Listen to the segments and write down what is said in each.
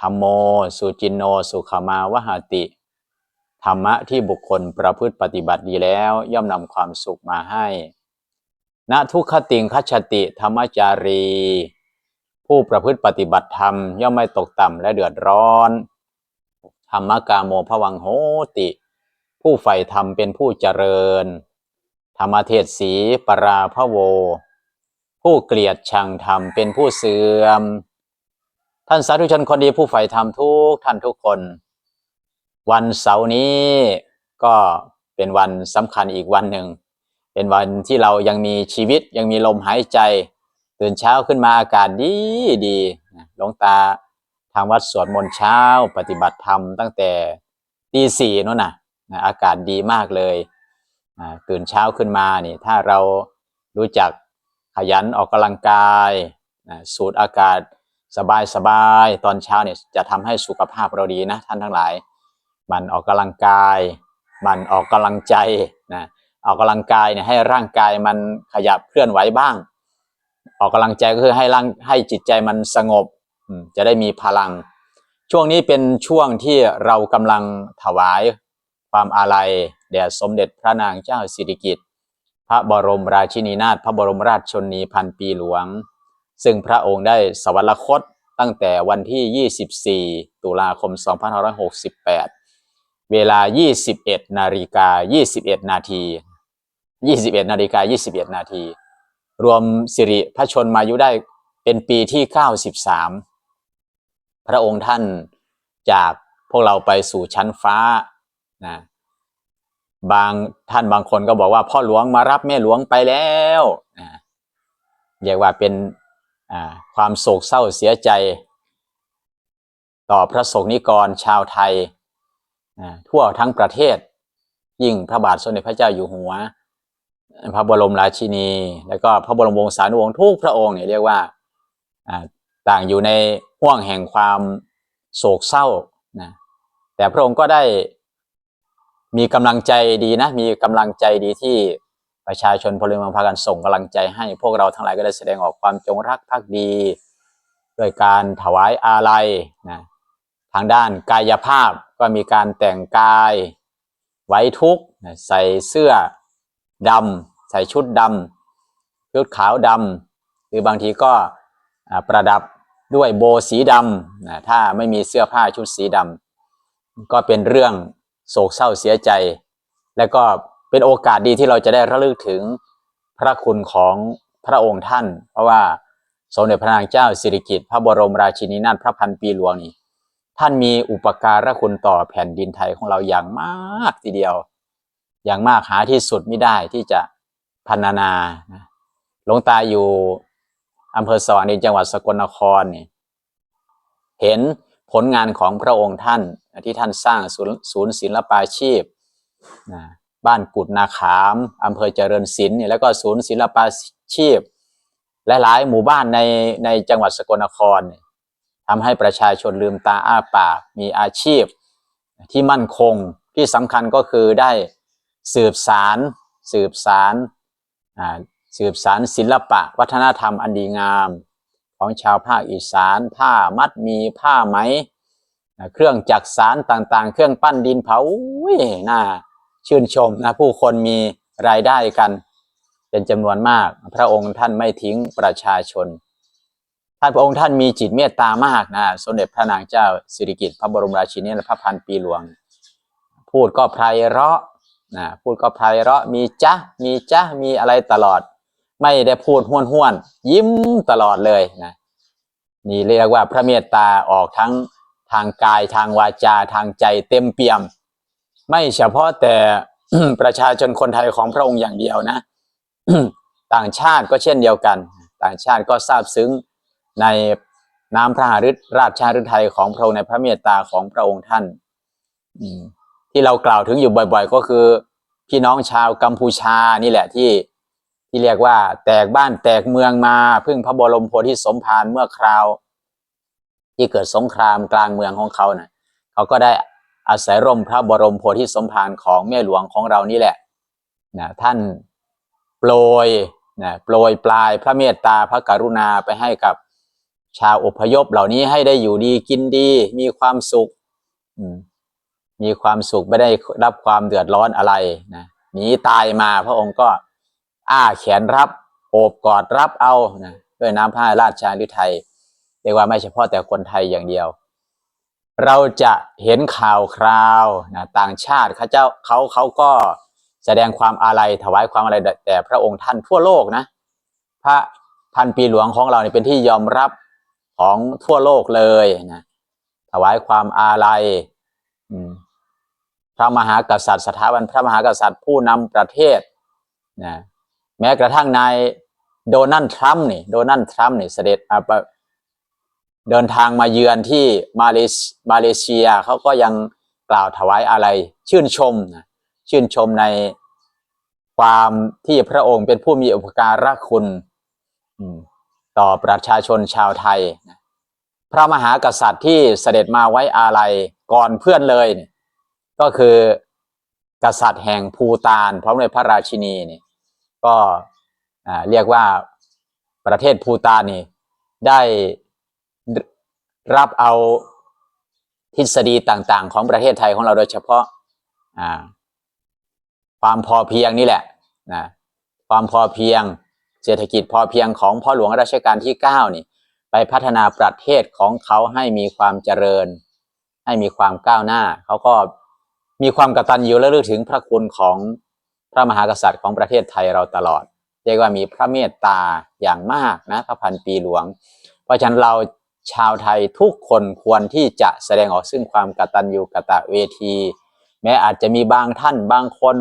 ธรรมโม สุจินโน สุขมาวหาติ ธรรมะที่บุคคลประพฤติปฏิบัติดีแล้ว ย่อมนำความสุขมาให้ณทุกขติงคัจติธรรมจารี ผู้ประพฤติปฏิบัติธรรม ย่อมไม่ตกต่ำและเดือดร้อน ธรรมกาโมภวังโหติ ผู้ใฝ่ธรรมเป็นผู้เจริญ ธรรมเทศสีปราพะโว ผู้เกลียดชังธรรมเป็นผู้เสื่อม ท่านสาธุชนคนดีผู้ใฝ่ธรรมทุกท่านทุกคน วันเสาร์นี้ก็เป็นวันสำคัญอีกวันหนึ่ง เป็นวันที่เรายังมีชีวิตยังมีลมหายใจ ตื่นเช้าขึ้นมาอากาศดีดีหลวงตาทางวัดสวดมนต์เช้าปฏิบัติธรรมตั้งแต่ตีสี่นู่นน่ะอากาศดีมากเลยตื่นเช้าขึ้นมานี่ถ้าเรารู้จักขยันออกกำลังกายสูดอากาศ สบายสบายตอนเช้าเนี่ยจะทำให้สุขภาพเราดีนะท่านทั้งหลาย มันออกกำลังกาย มันออกกำลังใจนะออกกำลังกายเนี่ยให้ร่างกายมันขยับเคลื่อนไหวบ้าง ออกกำลังใจก็คือให้ร่างให้จิตใจมันสงบจะได้มีพลัง ช่วงนี้เป็นช่วงที่เรากำลังถวายความอาลัยแด่สมเด็จพระนางเจ้าสิริกิติ์พระบรมราชินีนาถพระบรมราชชนนีพันปีหลวง ซึ่งพระองค์ได้สวรรคตตั้งแต่วันที่ 24 ตุลาคม 2568 เวลา 21 นาฬิกา 21 นาที 21 นาฬิกา 21 นาที รวมสิริพระชนมายุได้เป็นปีที่ 93 พระองค์ท่านจากพวกเราไปสู่ชั้นฟ้านะบางท่านบางคนก็บอกว่าพ่อหลวงมารับแม่หลวงไปแล้วนะเรียกว่าเป็น ความโศกเศร้าเสียใจ ต่อพระสงฆ์นิกรชาวไทย ทั่วทั้งประเทศ ยิ่งพระบาทสมเด็จพระเจ้าอยู่หัว พระบรมราชินี แล้วก็พระบรมวงศานุวงศ์ทุกพระองค์เนี่ยเรียกว่าอ่าต่างอยู่ในห่วงแห่งความโศกเศร้านะแต่พระองค์ก็ได้มีกำลังใจดีนะมีกำลังใจดีที่ ประชาชนพลเมืองพากันส่งกำลังใจให้พวกเราทั้งหลายก็ได้แสดงออกความจงรักภักดี ด้วยการถวายอาลัยนะทางด้านกายภาพก็มีการแต่งกายไว้ทุกนะใส่เสื้อดำใส่ชุดดำชุดขาวดำหรือบางทีก็ประดับด้วยโบสีดำนะถ้าไม่มีเสื้อผ้าชุดสีดำก็เป็นเรื่องโศกเศร้าเสียใจ และก็ เป็นโอกาสดีที่เราจะได้ระลึกถึงพระคุณของพระองค์ท่าน เพราะว่าสมเด็จพระนางเจ้าสิริกิติ์พระบรมราชินีนาถพระพันปีหลวงนี่ท่านมีอุปการะคุณต่อแผ่นดินไทยของเราอย่างมากทีเดียว อย่างมากหาที่สุดไม่ได้ที่จะพรรณนานะหลวงตาอยู่อำเภอสวรรค์ในจังหวัดสกลนครนี่เห็นผลงานของพระองค์ท่านที่ท่านสร้างศูนย์ศูนย์ศิลปาชีพนะ บ้านกุดนาขามอำเภอเจริญศิลป์แล้วก็ศูนย์ศิลปาชีพ และหลายหมู่บ้านในในจังหวัดสกลนครทำให้ประชาชนลืมตาอ้าปากมีอาชีพที่มั่นคงที่สำคัญก็คือได้สืบสารสืบสารสืบสารศิลปะ วัฒนธรรมอันดีงาม ของชาวภาคอีสานผ้ามัดมีผ้าไหม เครื่องจักสารต่างๆ เครื่องปั้นดินเผาอุ้ยน่า ชื่นชมนะผู้คนมีรายได้กัน เป็นจำนวนมาก พระองค์ท่านไม่ทิ้งประชาชน ท่านพระองค์ท่านมีจิตเมตตามากนะสมเด็จพระนางเจ้าสิริกิติ์พระบรมราชินีพระพันปีหลวง พูดก็ไพเราะนะพูดก็ไพเราะมีจ้ะมีจ้ะมีอะไรตลอด ไม่ได้พูดห้วนห้วนยิ้มตลอดเลยนะนี่เรียกว่าพระเมตตาออกทั้งทางกายทางวาจาทางใจเต็มเปี่ยม ไม่เฉพาะแต่ประชาชนคนไทยของพระองค์อย่างเดียวนะ ต่างชาติก็เช่นเดียวกัน ต่างชาติก็ซาบซึ้งในน้ำพระหฤทัยราชาฤทัยของพระองค์ในพระเมตตาของพระองค์ท่านที่เรากล่าวถึงอยู่บ่อย ๆ ก็คือ พี่น้องชาวกัมพูชานี่แหละที่ที่เรียกว่า แตกบ้านแตกเมืองมาพึ่งพระบรมโพธิสมภารเมื่อคราว ที่เกิดสงครามกลางเมืองของเขานะเขาก็ได้ อาศัยร่มพระบรมโพธิสมภารของแม่หลวงของเรานี่แหละนะท่านโปรยนะโปรยปลายพระเมตตาพระกรุณาไปให้กับชาวอพยพเหล่านี้ให้ได้อยู่ดีกินดี มีความสุขมมีความสุขไม่ได้รับความเดือดร้อนอะไรนะหนีตายมาพระองค์ก็อ้าแขนรับโอบกอดรับเอานะด้วยน้ำพระราชาฤทัยเรียกว่าไม่เฉพาะแต่คนไทยอย่างเดียว เราจะเห็นข่าวคราวนะต่างชาติเขาเจ้าเขาเขาก็แสดงความอาลัยถวายความอาลัยแต่พระองค์ท่านทั่วโลกนะ พระพันปีหลวงของเราเนี่ยเป็นที่ยอมรับของทั่วโลกเลยนะถวายความอาลัยพระมหากษัตริย์สถาบันพระมหากษัตริย์ผู้นำประเทศนะแม้กระทั่งนายโดนัลด์ทรัมป์นี่โดนัลด์ทรัมป์นี่เสด็จอะปะ เดินทางมาเยือนที่มาเลเซียมาเลเซียเขาก็ยังกล่าวถวายอะไร ชื่นชมนะชื่นชมในความที่พระองค์เป็นผู้มีอุปการะคุณต่อประชาชนชาวไทย พระมหากษัตริย์ที่เสด็จมาไว้อาลัยก่อนเพื่อนเลย ก็คือกษัตริย์แห่งภูตานพร้อมด้วยพระราชินีนี่ก็เรียกว่าประเทศภูตานนี่ได้ รับเอาทฤษฎีต่างๆ ของประเทศไทยของเราโดยเฉพาะความพอเพียงนี่แหละนะความพอเพียงเศรษฐกิจพอเพียงของพ่อหลวงรัชกาลที่เก้านี่ไปพัฒนาประเทศของเขาให้มีความเจริญ ให้มีความก้าวหน้า เขาก็มีความกตัญญูและลึกถึงพระคุณของพระมหากษัตริย์ของประเทศไทยเราตลอด เรียกว่ามีพระเมตตาอย่างมากนะพระพันปีหลวง เพราะฉะนั้นเรา ชาวไทยทุกคนควรที่จะแสดงออกซึ่งความกตัญญูกตเวที แม้อาจจะมีบางท่านบางคน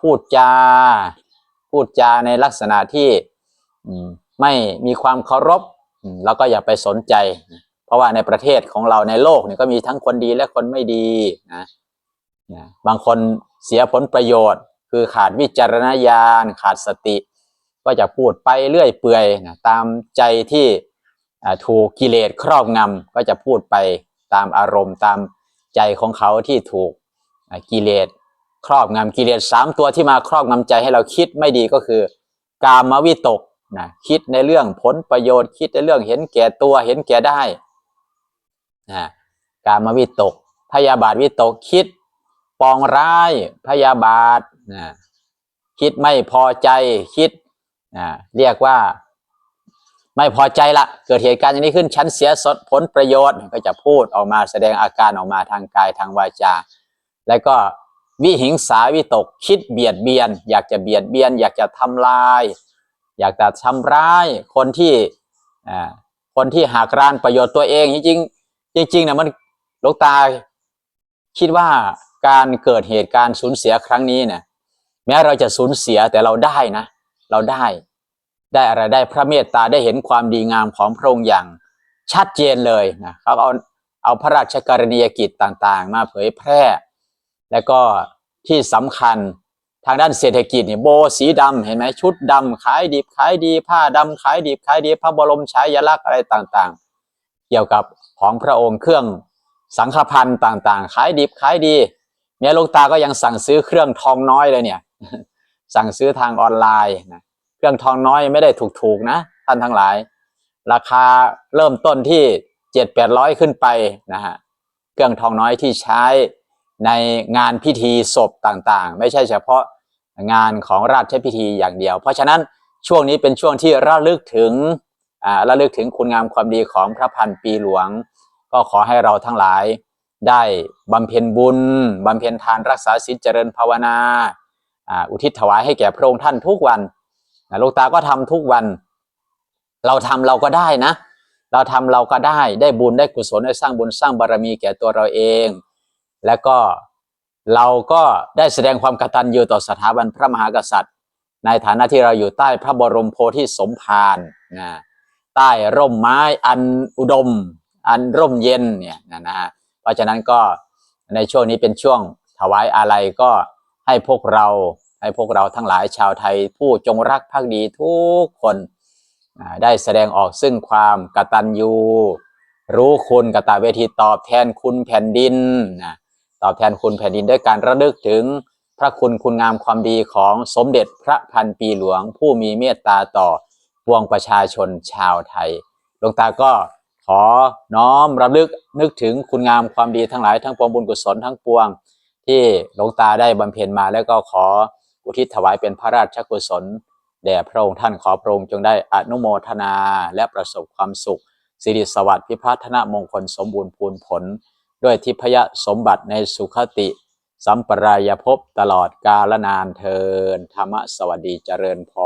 พูดจาพูดจาในลักษณะที่ไม่มีความเคารพอืมเราก็อย่าไปสนใจ เพราะว่าในประเทศของเราในโลกเนี่ยก็มีทั้งคนดีและคนไม่ดีนะบางคนเสียผลประโยชน์ คือขาดวิจารณญาณ ขาดสติ ก็จะพูดไปเรื่อยเปื่อยนะตามใจที่ ถูกกิเลสครอบงำก็จะพูดไปตามอารมณ์ตามใจของเขาที่ถูกกิเลสครอบงำกิเลสสามตัวที่มาครอบงำใจให้เราคิดไม่ดีก็คือ กามวิตกนะคิดในเรื่องผลประโยชน์คิดในเรื่องเห็นแก่ตัวเห็นแก่ได้นะกามวิตก พยาบาทวิตกคิดปองร้ายพยาบาทนะคิดไม่พอใจคิดนะเรียกว่า ไม่พอใจละเกิดเหตุการณ์อย่างนี้ขึ้นฉันเสียสดผลประโยชน์ ก็จะพูดออกมาแสดงอาการออกมาทางกายทางวาจา แล้วก็วิหิงสาวิตกคิดเบียดเบียน อยากจะเบียดเบียน อยากจะทำลาย อยากจะทำร้ายคนที่คนที่หากรานประโยชน์ตัวเอง จริงจริงๆนะมันหลวงตาคิดว่าการเกิดเหตุการณ์สูญเสียครั้งนี้เนี่ยแม้เราจะสูญเสียแต่เราได้นะ เราได้ ได้อะไรได้พระเมตตาได้เห็นความดีงามของพระองค์อย่างชัดเจนเลยนะเขาเอาเอาพระราชกรณียกิจต่างๆ มาเผยแพร่ แล้วก็ที่สำคัญทางด้านเศรษฐกิจเนี่ยโบสีดำเห็นไหมชุดดำขายดิบขายดีผ้าดำขายดิบขายดีพระบรมฉายาลักษณ์อะไรต่างๆ เกี่ยวกับของพระองค์เครื่องสังฆพันธ์ต่างๆ ขายดิบขายดีเมียลูกตาก็ยังสั่งซื้อเครื่องทองน้อยเลยเนี่ย สั่งซื้อทางออนไลน์นะ เครื่องทองน้อยไม่ได้ถูกๆนะ ท่านทั้งหลาย ราคาเริ่มต้นที่เจ็ดแปดร้อยขึ้นไปนะฮะเครื่องทองน้อยที่ใช้ในงานพิธีศพต่างๆ ไม่ใช่เฉพาะงานของราชพิธีอย่างเดียว เพราะฉะนั้นช่วงนี้เป็นช่วงที่ระลึกถึงระลึกถึงคุณงามความดีของพระพันปีหลวง ก็ขอให้เราทั้งหลายได้บำเพ็ญบุญบำเพ็ญทานรักษาศีลเจริญภาวนาอุทิศถวายให้แก่พระองค์ท่านทุกวัน นะลวงตาก็ทำทุกวัน เราทำเราก็ได้นะ เราทำเราก็ได้ได้บุญได้กุศลได้สร้างบุญสร้างบารมีแก่ตัวเราเอง แล้วก็เราก็ได้แสดงความกตัญญูต่อสถาบันพระมหากษัตริย์ ในฐานะที่เราอยู่ใต้พระบรมโพธิสมภารนะใต้ร่มไม้อันอุดม อันร่มเย็นเนี่ยนะนะฮะเพราะฉะนั้นก็ในช่วงนี้เป็นช่วงถวายอะไรก็ให้พวกเรา ให้พวกเราทั้งหลายชาวไทยผู้จงรักภักดีทุกคนได้แสดงออกซึ่งความกตัญญูรู้คุณกตาเวทีตอบแทนคุณแผ่นดินนะตอบแทนคุณแผ่นดินด้วยการระลึกถึงพระคุณคุณงามความดีของสมเด็จพระพันปีหลวง ผู้มีเมตตาต่อปวงประชาชนชาวไทยหลวงตาก็ขอน้อมรำลึกนึกถึงคุณงามความดีทั้งหลายทั้งปวงบุญกุศลทั้งปวง ที่หลวงตาได้บำเพ็ญมาแล้วก็ขอ อุทิศถวายเป็นพระราชกุศลแด่พระองค์ท่านขอพระองค์จงได้อนุโมทนาและประสบความสุข สิริสวัสดิ์พิพัฒนมงคลสมบูรณ์พูนผล ด้วยทิพยสมบัติในสุขติ สัมปรายภพตลอดกาลนานเทินธรรมสวัสดีเจริญพร